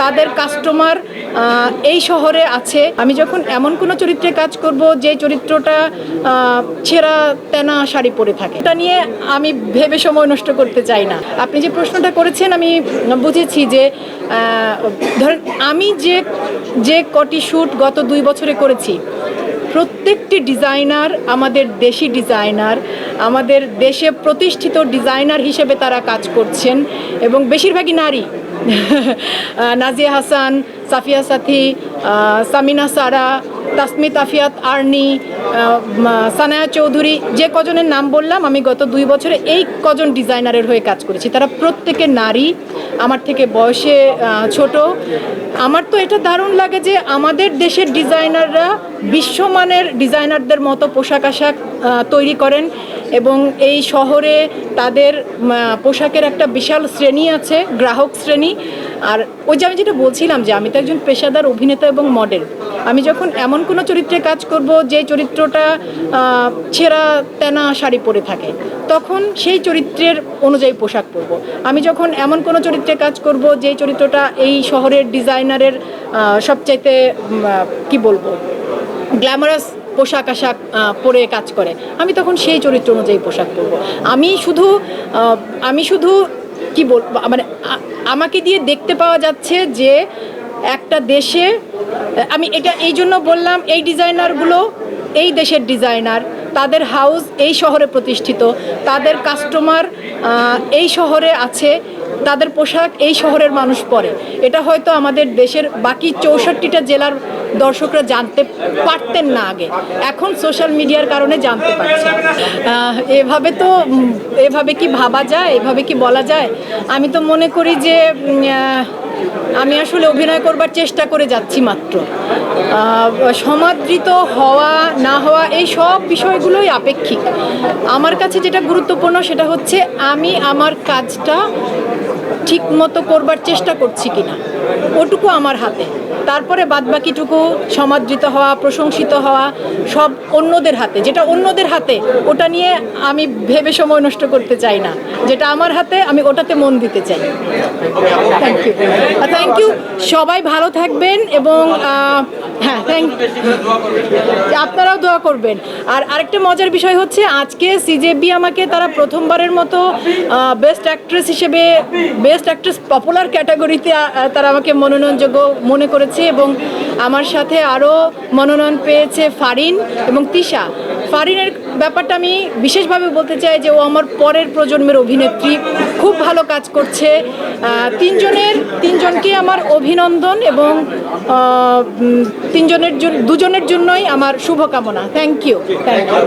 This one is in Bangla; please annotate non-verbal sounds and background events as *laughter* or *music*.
তাদের কাস্টমার এই শহরে আছে। আমি যখন এমন কোনো চরিত্রে কাজ করব, যে চরিত্রটা ছেঁড়া, তেনা শাড়ি পরে থাকে, এটা নিয়ে আমি ভেবে সময় নষ্ট করতে চাই না। আপনি যে প্রশ্নটা করেছেন, আমি বুঝেছি যে ধরেন আমি যে যে কটি শ্যুট গত দুই বছরে করেছি, প্রত্যেকটি ডিজাইনার আমাদের দেশি ডিজাইনার আমাদের দেশে প্রতিষ্ঠিত ডিজাইনার হিসেবে তারা কাজ করছেন এবং বেশিরভাগই নারী। *laughs* নাজিয়া হাসান, সাফিয়া সাথী সামিনা সারা, তাসমিত আফিয়াত, আর্নি সানায়া চৌধুরী, যে কজনের নাম বললাম, আমি গত দুই বছরে এই কজন ডিজাইনারের হয়ে কাজ করেছি। তারা প্রত্যেকে নারী, আমার থেকে বয়সে ছোট। আমার তো এটা দারুণ লাগে যে আমাদের দেশের ডিজাইনাররা বিশ্বমানের ডিজাইনারদের মতো পোশাক আশাক তৈরি করেন। এবং এই শহরে তাদের পোশাকের একটা বিশাল শ্রেণি আছে, গ্রাহক শ্রেণি। আর ওই যে আমি যেটা বলছিলাম যে আমি তো একজন পেশাদার অভিনেতা এবং মডেল আমি যখন এমন কোনো চরিত্রে কাজ করব যে চরিত্রটা ছেঁড়া, তেনা শাড়ি পরে থাকে, তখন সেই চরিত্রের অনুযায়ী পোশাক পরব। আমি যখন এমন কোনো চরিত্রে কাজ করব যে চরিত্রটা এই শহরের ডিজাইনারের সবচাইতে কি বলব গ্ল্যামারাস পোশাক আশাক পরে কাজ করে। আমি তখন সেই চরিত্র অনুযায়ী পোশাক পরব। আমি শুধু আমি শুধু কি বল মানে আমাকে দিয়ে দেখতে পাওয়া যাচ্ছে যে একটা দেশে, আমি এটা এই জন্য বললাম, এই ডিজাইনারগুলো, এই দেশের ডিজাইনার, তাদের হাউস এই শহরে প্রতিষ্ঠিত, তাদের কাস্টমার এই শহরে আছে, তাদের পোশাক এই শহরের মানুষ পরে। এটা হয়তো আমাদের দেশের বাকি চৌষট্টিটা জেলার দর্শকরা জানতে পারতেন না আগে। এখন সোশ্যাল মিডিয়ার কারণে জানতে পারছে এভাবে তো এভাবে কি ভাবা যায়? এভাবে কি বলা যায়? আমি তো মনে করি যে আমি আসলে অভিনয় করবার চেষ্টা করে যাচ্ছি মাত্র। সমাদৃত হওয়া, না হওয়া, এই সব বিষয়গুলোই আপেক্ষিক। আমার কাছে যেটা গুরুত্বপূর্ণ সেটা হচ্ছে আমি আমার কাজটা ঠিক মতো করবার চেষ্টা করছি কিনা। ওটুকু আমার হাতে। তারপরে বাদবাকিটুকু সমাদৃত হওয়া, প্রশংসিত হওয়া, সব অন্যদের হাতে। যেটা অন্যদের হাতে, ওটা নিয়ে আমি ভেবে সময় নষ্ট করতে চাই না। যেটা আমার হাতে, আমি ওটাতে মন দিতে চাই। থ্যাংক ইউ থ্যাংক ইউ সবাই ভালো থাকবেন এবং হ্যাঁ আপনারাও দোয়া করবেন। আর আরেকটা মজার বিষয় হচ্ছে, আজকে সিজেবি আমাকে তারা প্রথমবারের মতো বেস্ট অ্যাক্ট্রেস হিসেবে বেস্ট অ্যাক্ট্রেস পপুলার ক্যাটাগরিতে তারা আমাকে মনোনয়নযোগ্য মনে করেছে এবং আমার সাথে আরও মনোনয়ন পেয়েছে ফারিন এবং তিশা। ফারিনের ব্যাপারটা আমি বিশেষভাবে বলতে চাই যে ও আমার পরের প্রজন্মের অভিনেত্রী। খুব ভালো কাজ করছে। তিনজনের, তিনজনকে আমার অভিনন্দন এবং তিনজনের জন্য দুজনের জন্যই আমার শুভকামনা। Thank you thank you